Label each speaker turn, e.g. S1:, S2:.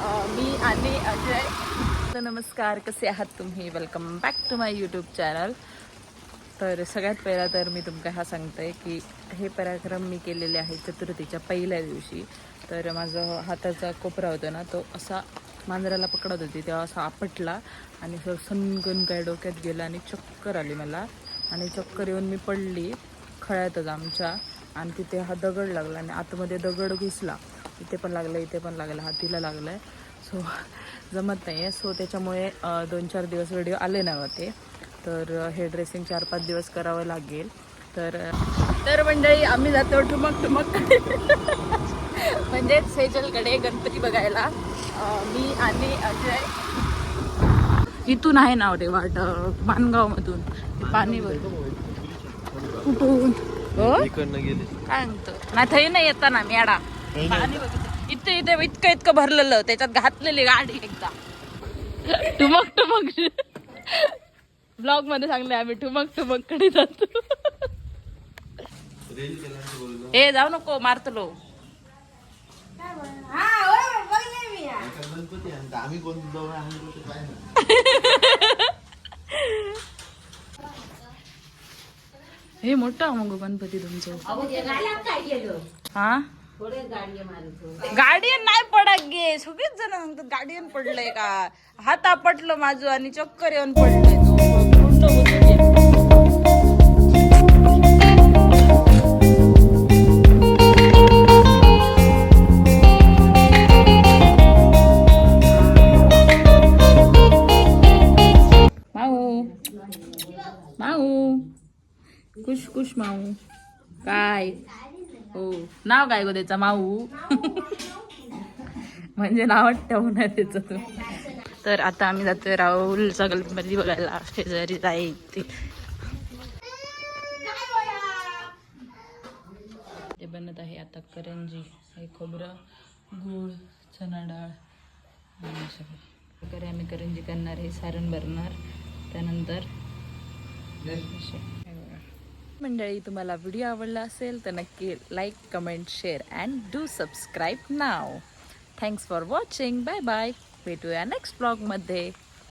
S1: मी आणि अजय. तर नमस्कार कसे आहात तुम्ही? Welcome back to my YouTube channel तर सगळ्यात पहिला तर मी तुमका हा सांगते की हे पराक्रम मी केलेले आहे चतुर्थीच्या पहिल्या दिवशी. तर माझं हाताचा कोपरा होता ना तो असा मांजराला पकडत होती तेव्हा असा आपटला आणि असं सनगन काय डोक्यात गेला आणि चक्कर आली मला. आणि चक्कर येऊन मी पडली खळ्यातच आमच्या. आणि तिथे हा दगड लागला आणि आतमध्ये दगड घुसला. इथे पण लागला इथे पण लागला हातीला लागला आहे सो जमत नाही आहे सो त्याच्यामुळे दोन चार दिवस व्हिडिओ आले नाही होते तर हे ड्रेसिंग चार पाच दिवस करावं लागेल. तर तर मंडळी आम्ही जातो ठुमक ठुमक. म्हणजे सेजलकडे गणपती बघायला. मी आणि अजय. इथून आहे ना रे वाट मानगाव मधून पाणी कुठून? हो? काय म्हणतो? नाही थंय नाही येता ना मेडा पाणी बघितलं इथे इथे इतकं इतकं भरलेलं. त्याच्यात घातलेली गाडी एकदा. टुमक टुमक ब्लॉगमध्ये सांगले आम्ही टुमक टुमककडे जातो. ए जाऊ नको मारतलो.
S2: गणपती आहे. आम्ही कोण जवळ आम्ही कुठे काय नाही
S1: हे मोठा मग गणपती तुमचं हा? गार्डियन नाही पडत गे. सगळीच जण सांगतात गार्डियन पडलंय का? हात आपटलं माझं आणि चक्कर येऊन पडलंय. माऊ माऊ कुश कुश माऊ. काय? हो. नाव काय गो त्याचा? माऊ? म्हणजे नाव ठेवून आहे त्याचं तर. आता आम्ही जातोय राहुलचा गणपती बघायला. शेजारी जाईल ते. ते बनत आहे आता करंजी. हे खोबरं गूळ चणा डाळ आणि सगळं. प्रकारे आम्ही करंजी करणार आहे. सारण भरणार. त्यानंतर मंडळी तुम्हाला व्हिडिओ आवडला असेल तर नक्की like comment share and do subscribe now thanks for watching bye bye भेटूया नेक्स्ट ब्लॉगमध्ये